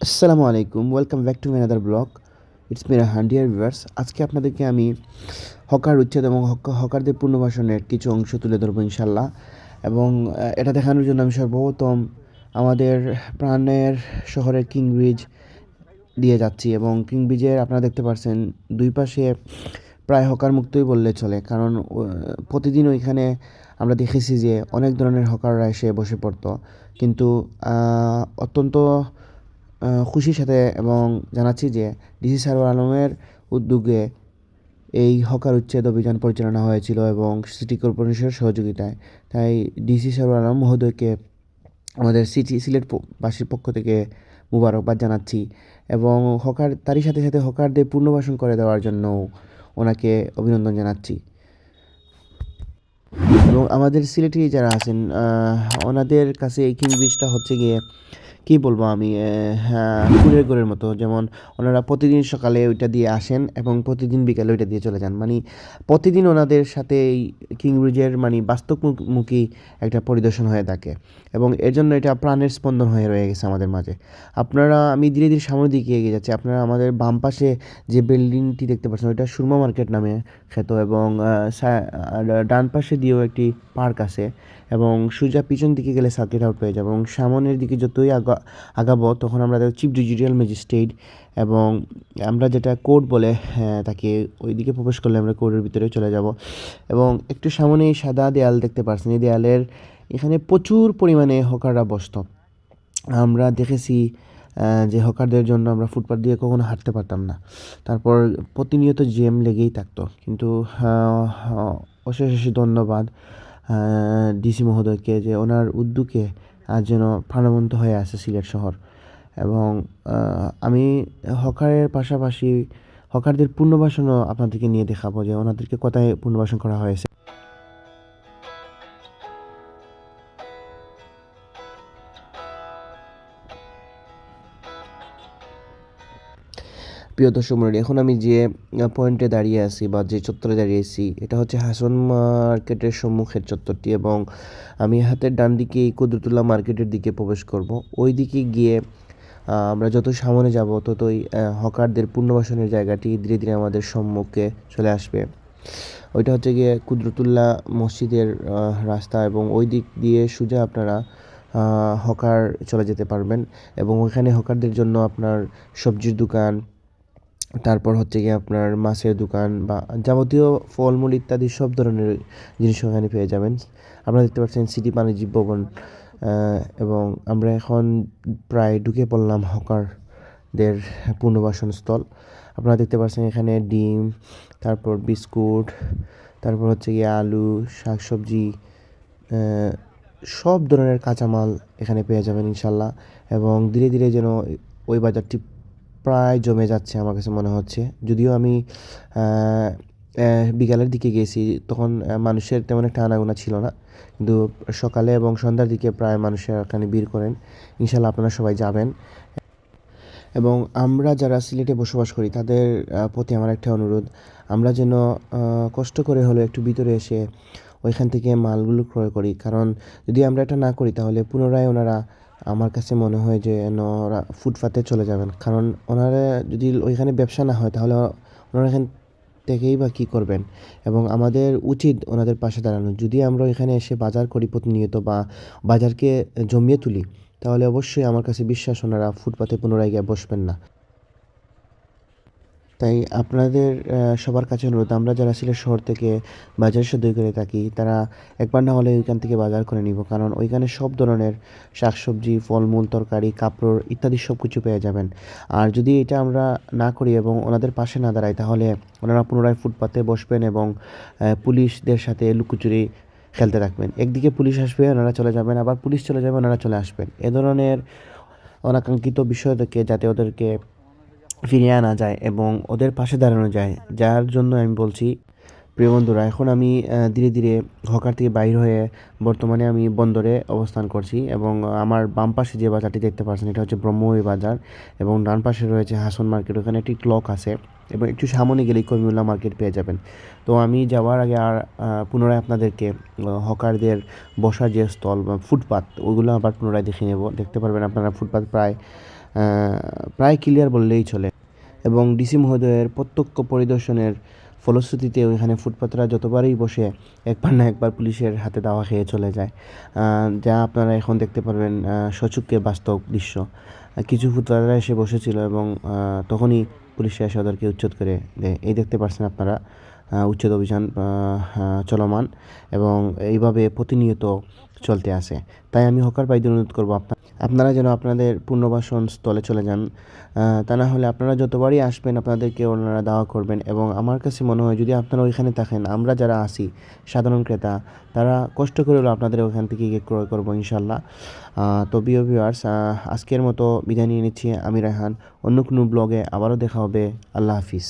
আসসালামু আলাইকুম welcome back to মেনাদার ব্লগ ইটস মিরা হান্ডিয়ার ভিভার্স আজকে আপনাদেরকে আমি হকার উচ্ছেদ এবং হক- হকারদের পুনর্বাসনের কিছু অংশ তুলে ধরবো ইনশাল্লাহ এবং এটা দেখানোর জন্য আমি সর্বপ্রথম আমাদের প্রাণের শহরের কিং ব্রিজ দিয়ে যাচ্ছি এবং কিং ব্রিজের আপনারা দেখতে পাচ্ছেন দুই পাশে প্রায় হকার মুক্তই বললে চলে। কারণ প্রতিদিন ওইখানে আমরা দেখেছি যে অনেক ধরনের হকাররা এসে বসে পড়তো। কিন্তু অত্যন্ত খুশির সাথে এবং জানাচ্ছি যে ডিসি সারোয়ার আলমের উদ্যোগে এই হকার উচ্ছেদ অভিযান পরিচালনা হয়েছিল এবং সিটি কর্পোরেশনের সহযোগিতায়। তাই ডিসি সারোয়ার আলম মহোদয়কে আমাদের সিটি সিলেট বাসীর পক্ষ থেকে মুবারকবাদ জানাচ্ছি এবং হকার, তারই সাথে সাথে হকারদের পুনর্বাসন করে দেওয়ার জন্য ওনাকে অভিনন্দন জানাচ্ছি। এবং আমাদের সিলেটি যারা আছেন ওনাদের কাছে এই কিং ব্রিজটা হচ্ছে গিয়ে কী বলব আমি? হ্যাঁ, কুলের গোড়ের মতো। যেমন ওনারা প্রতিদিন সকালে ওইটা দিয়ে আসেন এবং প্রতিদিন বিকালে ওইটা দিয়ে চলে যান। মানে প্রতিদিন ওনাদের সাথে এই কিং ব্রিজের মানে বাস্তবমুখী একটা পরিদর্শন হয়ে থাকে এবং এর জন্য এটা প্রাণের স্পন্দন হয়ে রয়ে গেছে আমাদের মাঝে। আপনারা আমি ধীরে ধীরে সামনের দিকে এগিয়ে যাচ্ছি। আপনারা আমাদের বাম পাশে যে বিল্ডিংটি দেখতে পাচ্ছেন ওইটা সুরমা মার্কেট নামে খ্যাত এবং ডান পাশে দিয়েও একটি পার্ক আছে এবং সোজা পিছন দিকে গেলে সার্কিট আউট পেয়ে যাবে এবং সামনের দিকে যতই আগা আগাবো তখন আমরা চিফ ডিজিটাল ম্যাজিস্ট্রেট এবং আমরা যেটা কোর্ট বলে হ্যাঁ, তাকে ওইদিকে প্রবেশ করলে আমরা কোর্টের ভিতরে চলে যাব। এবং একটু সামনে সাদা দেয়াল দেখতে পাচ্ছেন এই দেয়ালের এখানে প্রচুর পরিমাণে হকাররা বসতো। আমরা দেখেছি যে হকারদের জন্য আমরা ফুটপাথ দিয়ে কখনো হাঁটতে পারতাম না। তারপর প্রতিনিয়ত জ্যাম লেগেই থাকতো। কিন্তু অশেষ অশেষ ধন্যবাদ ডিসি মহোদয়কে যে ওনার উদ্যোগে যেন প্রাণবন্ত হয়ে আছে সিলেট শহর। এবং আমি হকারের পাশাপাশি হকারদের পুনর্বাসনও আপনাদেরকে নিয়ে দেখাবো যে ওনাদেরকে কোথায় পুনর্বাসন করা হয়েছে। প্রিয় দর্শক মন্ডলী, এখন আমি যে পয়েন্টে দাঁড়িয়ে আছি বা যে চত্বরে দাঁড়িয়ে আছি, এটা হচ্ছে হাসন মার্কেটের সম্মুখের চত্বরটি এবং আমি হাতের ডান দিকে কুদরতুল্লাহ মার্কেটের দিকে প্রবেশ করব। ওই দিকে গিয়ে আমরা যত সামনে যাব, ততই হকারদের পুনর্বাসনের জায়গাটি ধীরে ধীরে আমাদের সম্মুখে চলে আসবে। ওইটা হচ্ছে গিয়ে কুদরতুল্লাহ মসজিদের রাস্তা এবং ওই দিক দিয়ে সোজা আপনারা হকার চলে যেতে পারবেন এবং ওইখানে হকারদের জন্য আপনার সবজির দোকান তারপর হচ্ছে গিয়ে আপনার মাছের দোকান বা যাবতীয় ফলমূল ইত্যাদি সব ধরনের জিনিস ওখানে পেয়ে যাবেন। আপনারা দেখতে পাচ্ছেন সিটি বাণিজ্যিক ভবন এবং আমরা এখন প্রায় ঢুকে পড়লাম হকারদের পুনর্বাসন স্থল। আপনারা দেখতে পাচ্ছেন এখানে ডিম, তারপর বিস্কুট, তারপর হচ্ছে গিয়ে আলু, শাকসবজি সব ধরনের কাঁচামাল এখানে পেয়ে যাবেন ইনশাল্লাহ। এবং ধীরে ধীরে যেন ওই বাজারটি প্রায় জমে যাচ্ছে আমার কাছে মনে হচ্ছে। যদিও আমি বিকালের দিকে গেছি, তখন মানুষের তেমন একটা আনাগোনা ছিল না। কিন্তু সকালে এবং সন্ধ্যার দিকে প্রায় মানুষের এখানে ভিড় করেন। ইনশাল্লাহ আপনারা সবাই যাবেন। এবং আমরা যারা সিলেটে বসবাস করি, তাদের প্রতি আমার একটা অনুরোধ। আমরা যেন কষ্ট করে হলেও একটু ভিতরে এসে ওইখান থেকে মালগুলো ক্রয় করি। কারণ যদি আমরা এটা না করি, তাহলে পুনরায় ওনারা আমার কাছে মনে হয় যে ওরা ফুটপাতে চলে যাবেন। কারণ ওনারা যদি ওইখানে ব্যবসা না হয়, তাহলে ওনারা এখান থেকেই বা কী করবেন? এবং আমাদের উচিত ওনাদের পাশে দাঁড়ানো। যদি আমরা এখানে এসে বাজার করি প্রতিনিয়ত বা বাজারকে জমিয়ে তুলি, তাহলে অবশ্যই আমার কাছে বিশ্বাস, ওনারা ফুটপাতে পুনরায় গিয়ে বসবেন না। তাই আপনাদের সবার কাছে অনুরোধ, আমরা যারা সিলেট শহর থেকে বাজার সদয় করে থাকি, তারা একবার না হলে ওইখান থেকে বাজার করে নিব। কারণ ওইখানে সব ধরনের শাকসবজি, ফলমূল, তরকারি, কাপড় ইত্যাদি সব কিছু পেয়ে যাবেন। আর যদি এটা আমরা না করি এবং ওনাদের পাশে না দাঁড়াই, তাহলে ওনারা পুনরায় ফুটপাতে বসবেন এবং পুলিশদের সাথে লুকোচুরি খেলতে থাকবেন। একদিকে পুলিশ আসবে, ওনারা চলে যাবেন, আবার পুলিশ চলে যাবে, ওনারা চলে আসবেন। এ ধরনের অনাকাঙ্ক্ষিত বিষয় থেকে যাতে ওদেরকে ফিরিয়ে আনা যায় এবং ওদের পাশে দাঁড়ানো যায়। যার জন্য আমি বলছি, প্রিয় বন্ধুরা, এখন আমি ধীরে ধীরে হকার থেকে বাইর হয়ে বর্তমানে আমি বন্দরে অবস্থান করছি এবং আমার বাম পাশে যে বাজারটি দেখতে পাচ্ছেন, এটা হচ্ছে ব্রহ্মই বাজার এবং ডান পাশে রয়েছে হাসন মার্কেট। ওখানে একটি ক্লক আছে এবং একটু সামনে গেলেই কমিউল্লা মার্কেট পেয়ে যাবেন। তো আমি যাওয়ার আগে আর পুনরায় আপনাদেরকে হকারদের বসার যে স্থল বা ফুটপাত, ওগুলো আবার পুনরায় দেখে নেব। দেখতে পারবেন আপনারা ফুটপাত প্রায় প্রায় ক্লিয়ার বললেই চলে। এবং ডিসি মহোদয়ের প্রত্যক্ষ পরিদর্শনের ফলশ্রুতিতে ওইখানে ফুটপাতরা যতবারই বসে একবার না একবার পুলিশের হাতে দাওয়া খেয়ে চলে যায়। যা আপনারা এখন দেখতে পারবেন আহ, সচক্ষে বাস্তব দৃশ্য। কিছু ফুটপাতরা এসে বসেছিল এবং তখনই পুলিশ এসে ওদেরকে উচ্ছেদ করে দেয়। এই দেখতে পাচ্ছেন আপনারা উচ্ছেদ অভিযান চলমান এবং এইভাবে প্রতিনিয়ত চলতে আছে। তাই আমি হকার ভাইদের অনুরোধ করব আপনার আপনারা যেন আপনাদের পুনর্বাসন স্থলে চলে যান তা না হলে আপনারা যতবারই আসবেন আপনাদেরকে ওনারা দাওয়া করবেন এবং আমার কাছে মনে হয় যদি আপনারা ওইখানে থাকেন, আমরা যারা আসি সাধারণ ক্রেতা, তারা কষ্ট করে হলেও আপনাদের ওইখান থেকে গিয়ে ক্রয় করব ইনশাল্লাহ। তো বিও ভিউয়ার্স আজকের মতো বিদায় নিয়ে নিচ্ছি, আমি রায়হান। অন্য কোনো ব্লগে আবারও দেখা হবে। আল্লাহ হাফিজ।